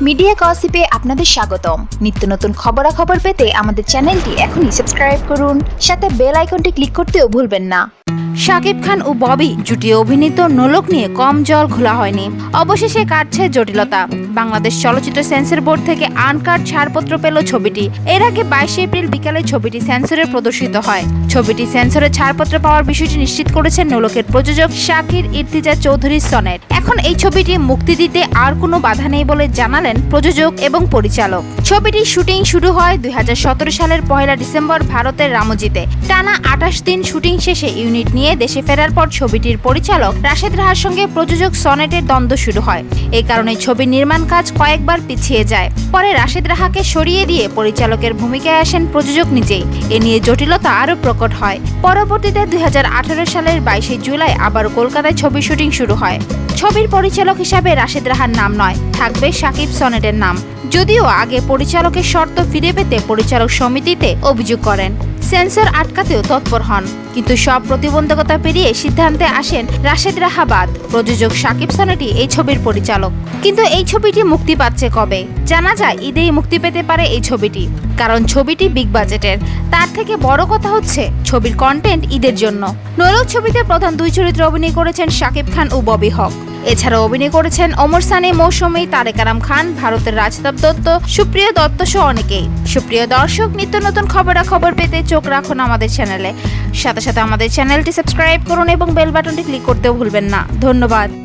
Media গসিপে আপনাদের স্বাগতম। নিত্য নতুন খবরাখবর পেতে আমাদের চ্যানেলটি এখনই সাবস্ক্রাইব করুন। সাথে বেল আইকনটি ক্লিক করতেও ভুলবেন না। শাকিব খান ও ববি জুটি অভিনীত নোলক নিয়ে কম জল খোলা হয়নি। অবশেষে কাটছে জটিলতা। বাংলাদেশ চলচ্চিত্র সেন্সর বোর্ড থেকে আনকাট ছাড়পত্র পেল ছবিটি। এর আগে বাইশে এপ্রিল বিকালে ছবিটি সেন্সরে প্রদর্শিত হয়। ছবিটি সেন্সরে ছাড়পত্র পাওয়ার বিষয়টি নিশ্চিত করেছেন নোলকের প্রযোজক শাকির ইর্তিজা চৌধুরী সনেট। এখন এই ছবিটি মুক্তি দিতে আর কোনো বাধা নেই বলে জানালেন প্রযোজক এবং পরিচালক। ছবিটির শুটিং শুরু হয় দুই হাজার সতেরো সালের পহেলা ডিসেম্বর ভারতের রামজিতে। টানা আঠাশ দিন শুটিং শেষে ইউনিট নিয়ে দেশে ফেরার পর ছবিটির পরিচালক রাশেদ রাহার সঙ্গে প্রযোজক সনেটের দ্বন্দ্ব শুরু হয়। এই কারণে ছবির নির্মাণ কাজ কয়েকবার পিছিয়ে যায়। পরে রাশেদ রাহাকে সরিয়ে দিয়ে পরিচালকের ভূমিকায় আসেন প্রযোজক নিজেই। এ নিয়ে জটিলতা আরও প্রকট হয়। পরবর্তীতে দুই হাজার আঠেরো সালের বাইশে জুলাই আবার কলকাতায় ছবি শুটিং শুরু হয়। ছবির পরিচালক হিসাবে রাশেদ রাহার নাম নয়, থাকবে সাকিব সনেটের নাম। যদিও আগে পরিচালকের শর্ত ফিরে পেতে পরিচালক সমিতিতে অভিযোগ করেন। সেন্সর আটকাতেও তৎপর হন, কিন্তু সব প্রতিবন্ধকতা পেরিয়ে সিদ্ধান্তে আসেন রাশেদ রাহাবাদ, প্রযোজক সাকিব সনেটি এই ছবির পরিচালক। কিন্তু এই ছবিটি মুক্তি পাচ্ছে কবে? জানা যায় ঈদেই মুক্তি পেতে পারে এই ছবিটি। কারণ ছবিটি বিগ বাজেটের। তার থেকে বড় কথা হচ্ছে ছবির কন্টেন্ট ঈদের জন্য। নোলক ছবিতে প্রধান দুই চরিত্রে অভিনয় করেছেন শাকিব খান ও ববি হক। এছাড়া অভিনয় করেছেন অমর সানি, মৌসুমী, তারেক আরাম খান, ভারতের রাজতাব দত্ত, সুপ্রিয় দত্ত সহ অনেকেই। সুপ্রিয় দর্শক, নিত্য নতুন খবরাখবর পেতে চোখ রাখুন আমাদের চ্যানেলে। সাথে সাথে আমাদের চ্যানেলটি সাবস্ক্রাইব করুন এবং বেল বাটনটি ক্লিক করতেও ভুলবেন না। ধন্যবাদ।